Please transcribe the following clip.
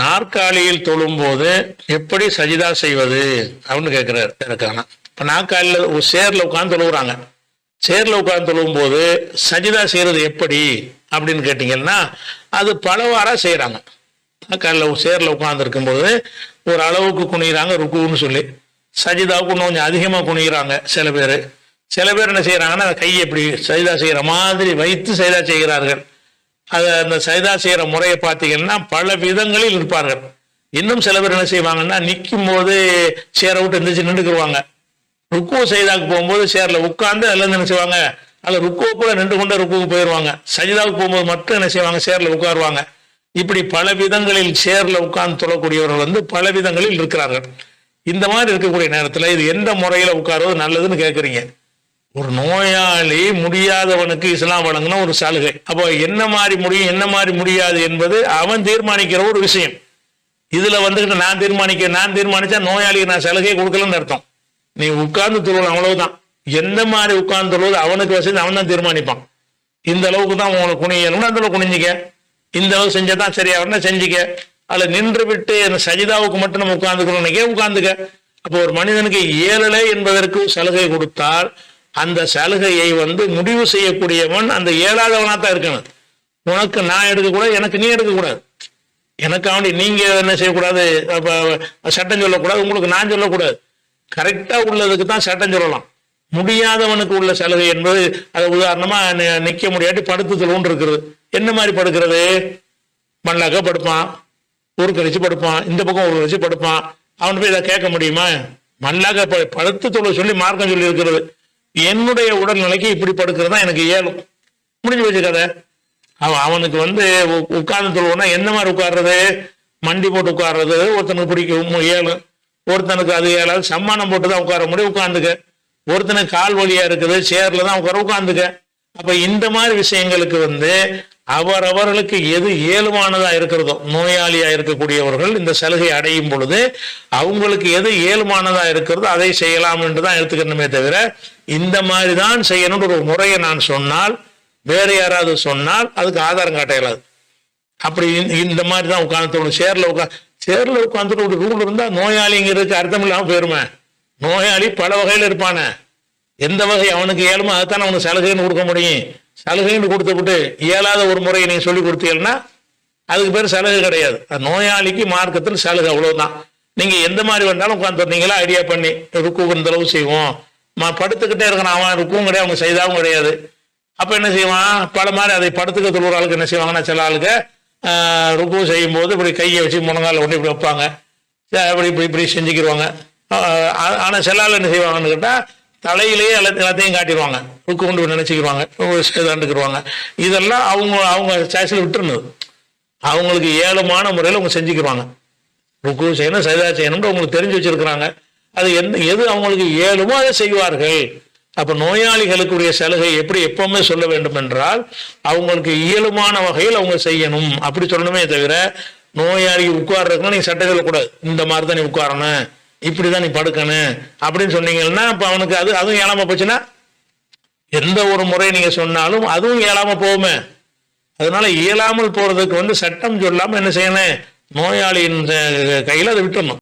நாற்காலியில் தொழும்போது எப்படி சஜிதா செய்வது? அப்படின்னு கேட்கிறார் எனக்கான இப்போ நாற்காலியில் ஒரு சேரில் உட்காந்து தொழுகிறாங்க சேரில் உட்காந்து தொழும்போது சஜிதா செய்கிறது எப்படி? அப்படின்னு கேட்டிங்கன்னா அது பலவாராக செய்கிறாங்க நாற்காலில் ஒரு சேரில் உட்காந்துருக்கும்போது ஒரு அளவுக்கு குனிகிறாங்க ருக்குன்னு சொல்லி. சஜிதாவுக்கு இன்னும் கொஞ்சம் அதிகமாக குனிகிறாங்க சில பேர். சில பேர் என்ன செய்கிறாங்கன்னா கை கையை சஜிதா செய்கிற மாதிரி வைத்து சஜிதா செய்கிறார்கள். அதை அந்த சைதா செய்கிற முறையை பார்த்தீங்கன்னா பல விதங்களில் இருப்பார்கள். இன்னும் சில பேர் என்ன செய்வாங்கன்னா நிற்கும் போது சேரை விட்டு எந்திரிச்சு நின்றுக்குருவாங்க. ருக்கோ சைதாவுக்கு போகும்போது சேரில் உட்காந்து அதில் என்ன செய்வாங்க? அதில் ருக்கோ கூட நின்று கொண்டு ருக்குவுக்கு போயிடுவாங்க சஜிதாவுக்கு போகும்போது மட்டும் என்ன செய்வாங்க? சேரில் உட்காருவாங்க. இப்படி பல விதங்களில் சேரில் உட்கார்ந்து தொழக்கூடியவர்கள் வந்து பல விதங்களில் இருக்கிறார்கள். இந்த மாதிரி இருக்கக்கூடிய நேரத்தில் இது எந்த முறையில் உட்காருவது நல்லதுன்னு கேட்குறீங்க ஒரு நோயாளி முடியாதவனுக்கு இஸ்லாம் வழங்கின ஒரு சலுகை. அப்போ என்ன மாதிரி முடியும் என்ன மாதிரி முடியாது என்பது அவன் தீர்மானிக்கிற ஒரு விஷயம். இதுல வந்துகிட்டு நான் தீர்மானிக்க நான் தீர்மானிச்சா நோயாளிக்கு நான் சலுகை கொடுக்கலன்னு அர்த்தம். நீ உட்கார்ந்து தொழுவது அவ்வளவுதான். எந்த மாதிரி உட்கார்ந்து தொழுவது அவனுக்கு வசதி அவன் தான் தீர்மானிப்பான். இந்த அளவுக்கு தான் உங்களுக்கு குனியணும்னு அந்த அளவுக்கு குனிஞ்சிக்க. இந்த அளவுக்கு செஞ்சா தான் சரியா வரணும் செஞ்சுக்க. அதில் நின்று விட்டு அந்த சஜிதாவுக்கு மட்டும் நம்ம உட்கார்ந்துக்கணும்னே உட்கார்ந்துக்க. அப்போ ஒரு மனிதனுக்கு இயலலை என்பதற்கு சலுகை கொடுத்தால் அந்த சலுகையை வந்து முடிவு செய்யக்கூடியவன் அந்த ஏழாதவனாக தான் இருக்கணும். உனக்கு நான் எடுக்கக்கூடாது எனக்கு நீ எடுக்கக்கூடாது. எனக்கு நீங்கள் நீங்க என்ன செய்யக்கூடாது? சட்டம் சொல்லக்கூடாது உங்களுக்கு நான் சொல்லக்கூடாது. கரெக்டா உள்ளதுக்கு தான் சட்டம் சொல்லலாம். முடியாதவனுக்கு உள்ள சலுகை என்பது அது உதாரணமா நி- நிக்க முடியாட்டி படுத்து தொழுன்னு இருக்கிறது. என்ன மாதிரி படுக்கிறது? மண்ணாக்க படுப்பான் ஒரு கழிச்சு படுப்பான் இந்த பக்கம் ஒரு கழிச்சு படுப்பான். அவன் போய் இதை கேட்க முடியுமா? மண்ணாக்க ப- படுத்து தொழில் சொல்லி மார்க்கம் சொல்லி இருக்கிறது. என்னுடைய உடல்நிலைக்கு இப்படி படுக்கிறது தான் எனக்கு இயலும். முடிஞ்சு வச்சு கதை. அவன் அவனுக்கு வந்து உட்கார்ந்து சொல்லுவோம்னா எந்த மாதிரி உட்கார்றது? மண்டி போட்டு உட்கார்றது? ஒருத்தனுக்கு பிடிக்கும் ஏழும் ஒருத்தனுக்கு அது ஏழாவது சம்மானம் போட்டு தான் உட்கார முடியும் உட்காந்துக்க. ஒருத்தனுக்கு கால் வழியா இருக்குது சேர்ல தான் உட்கார உட்காந்துக்க. அப்ப இந்த மாதிரி விஷயங்களுக்கு வந்து அவரவர்களுக்கு எது இயல்பானதா இருக்கிறதோ நோயாளியா இருக்கக்கூடியவர்கள் இந்த சலுகை அடையும் பொழுது அவங்களுக்கு எது இயல்பானதா இருக்கிறதோ அதை செய்யலாம் என்று தான் எடுத்துக்கணுமே தவிர இந்த மாதிரி தான் செய்யணும்னு ஒரு முறையை நான் சொன்னால் வேற யாராவது சொன்னால் அதுக்கு ஆதாரம் காட்ட இயலாது. அப்படி இந்த- இந்த மாதிரி தான் உட்காந்து சேர்ல உட்கா சேர்ல உட்காந்துட்டு ஒரு ரூல் இருந்தா நோயாளிங்கிறதுக்கு அர்த்தம் இல்லாம போயிருமே. நோயாளி பல வகையில் இருப்பானே. எந்த வகை அவனுக்கு ஏழுமோ அதைத்தான் அவனுக்கு சலுகைன்னு கொடுக்க முடியும். சலுகைன்னு கொடுத்துவிட்டு இயலாத ஒரு முறையை நீங்கள் சொல்லி கொடுத்தீங்கன்னா அதுக்கு பேர் சலுகை கிடையாது. நோயாளிக்கு மார்க்கத்தில் சலுகை அவ்வளோதான் நீங்க எந்த மாதிரி வந்தாலும் உட்காந்து ஐடியா பண்ணி ருக்கு இந்த அளவு செய்வோம். படுத்துக்கிட்டே இருக்கிறான் அவன் ருக்கும் கிடையாது அவங்க செய்தாவும் கிடையாது. அப்ப என்ன செய்வான்? பல மாதிரி அதை படுத்துக்க தொழுற ஆளுக்கு என்ன செய்வாங்கன்னா சில ஆளுக்கு ருக்கு செய்யும் போது இப்படி கையை வச்சு முழங்கால ஒன்று இப்படி வைப்பாங்க. இப்படி இப்படி இப்படி செஞ்சுக்கிடுவாங்க ஆனால் ஆனா சில ஆள் என்ன செய்வாங்கன்னு கேட்டா தலையிலேயே எல்லாத்தையும் எல்லாத்தையும் காட்டிடுவாங்க. புக்கு கொண்டு போய் நினைச்சுக்கிடுவாங்க செய்தாண்டுக்கிடுவாங்க இதெல்லாம் அவங்க அவங்க சாய்ஸில் விட்டுருந்தது. அவங்களுக்கு ஏழுமான முறையில் அவங்க செஞ்சுக்கிடுவாங்க. ருக்கு செய்யணும் சைதா செய்யணும்னு அவங்களுக்கு தெரிஞ்சு வச்சிருக்கிறாங்க. அது எந்த எது அவங்களுக்கு ஏழுமோ அதை செய்வார்கள். அப்போ நோயாளிகளுக்குரிய சலுகை எப்படி எப்பவுமே சொல்ல வேண்டும் என்றால் அவங்களுக்கு இயலுமான வகையில் அவங்க செய்யணும். அப்படி சொல்லணுமே தவிர நோயாளி உட்கார்றதுக்குன்னா நீங்கள் சட்டத்தில் கூட இந்த மாதிரி தான் நீ உட்காரணும். இப்படிதான் நீ படுக்கணும் அப்படின்னு சொன்னீங்கன்னா இப்போ அவனுக்கு அது அதுவும் ஏழாம போச்சுன்னா எந்த ஒரு முறை நீங்க சொன்னாலும் அதுவும் ஏழாமல் போகுமே. அதனால இயலாமல் போறதுக்கு வந்து சட்டம் சொல்லாம என்ன செய்யணும்? நோயாளியின் கையில் அதை விட்டுடணும்